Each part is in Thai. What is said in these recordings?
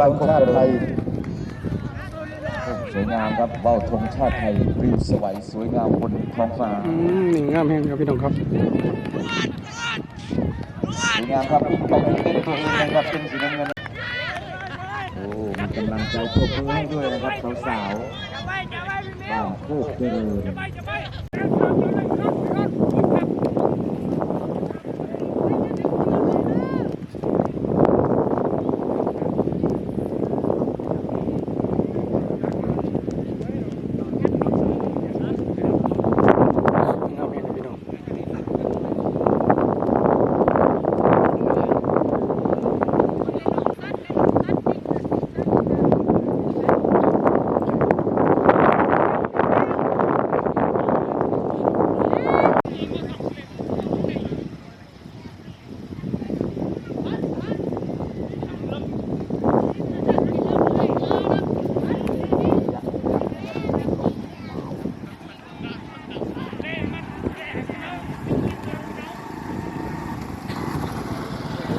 บ้านธงชาติไทยโอ้สวยงามครับเบ้าธงชาติไทยปลิวสวยสวยงามบนท้องฟ้าอืมนี่งามแห้งครับพี่น้องครับสวยงามครับไปที่เป็นตัวเองนะครับเป็นสีน้ำเงินโอ้มีกำลังใจปรบมือให้ด้วยนะครับสาวๆบ้านโคกเจริญ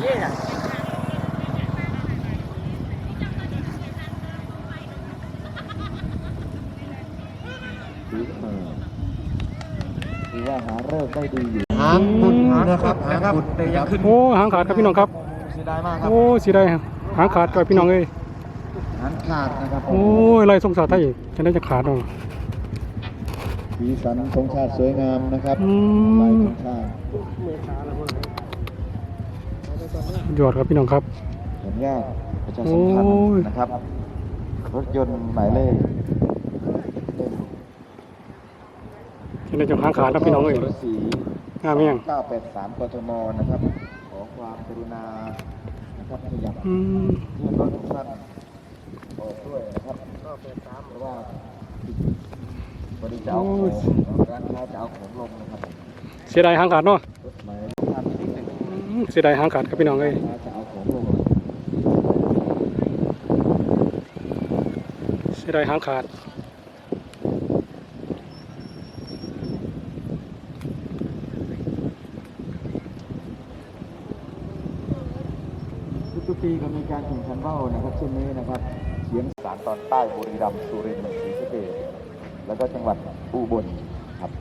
ถือเออถือว่าหาเริ่มได้ดีอยู่หางบุญนะครับหางบุญแต่ยังขึ้นโอ้หางขาดครับพี่น้องครับเสียดายมากครับโอ้เสียดายหางขาดครับพี่น้องเอ้ยหางขาดนะครับโอ้ยลายทรงสาไทยจะได้จะขาดเนาะสีสันธงชาติสวยงามนะครับอืลายมธงชาติ ยอดครับพี่น้องครับขออนุญาตประชาสัมพันโอ้ยธ์นะครับ รถยนต์หมายเลขจะได้จะหางขาดครับพี่น้องเอ้ยรถสีงามแห้ง983กทมนะครับ ขอความกรุณานะครับขยับอืมเพื่อนรถของท่านออกด้วยนะครับเพราะว่าบริจาคของร้านค้าจะเอาของลงนะครับ เสียดายหางขาดเนาะ เสียดายหางขาดครับพี่น้องเอ้ยเสียดายหางขาดทุกปีก็มีการแข่งขันว่าวนะครับเช่นนี้นะครับเฉียงสารตอนใต้บุรีรัมย์สุรินทร์ศรีสะเกษแล้วก็จังหวัดอุบลครับ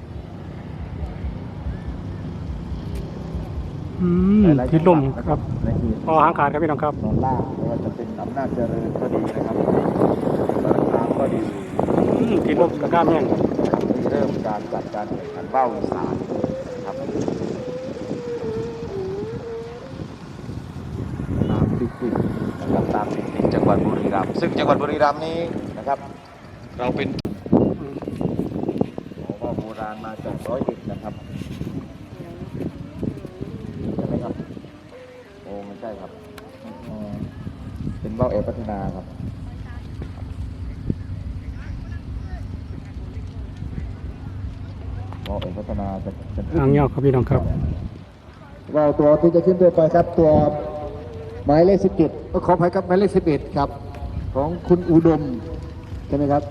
อืมหลายๆทิศลมจังหวัดนะครับในเขตพอหางขาดครับพี่น้องครับตอนล่างไม่ว่าจะเป็นอำนาจเจริญก็ดีนะครับสารคามก็ดีอืมทิศลมกับงามแห้งที่เริ่มการจัดการแข่งขันว่าวอีสานนะครับตามติดติดๆนะครับตามติดติดๆจังหวัดบุรีรัมย์ซึ่งจังหวัดบุรีรัมย์นี้นะครับ เราเป็นของว่าวโบราณมาจากร้อยเอ็ดนะครับใช่ไหมครับ โอ้ไม่ใช่ ครับอ๋อเป็นว่าวเอกพัฒนาครับว่าวเอกพัฒนาจะจะหางยาวครับพี่น้องครับว่าวตัวที่จะขึ้นตัวไปครับ ตัวหมายเลขสิบเจ็ดขออภัยครับหมายเลขสิบเอ็ดครับ ของคุณอุดมใช่ไหมครับ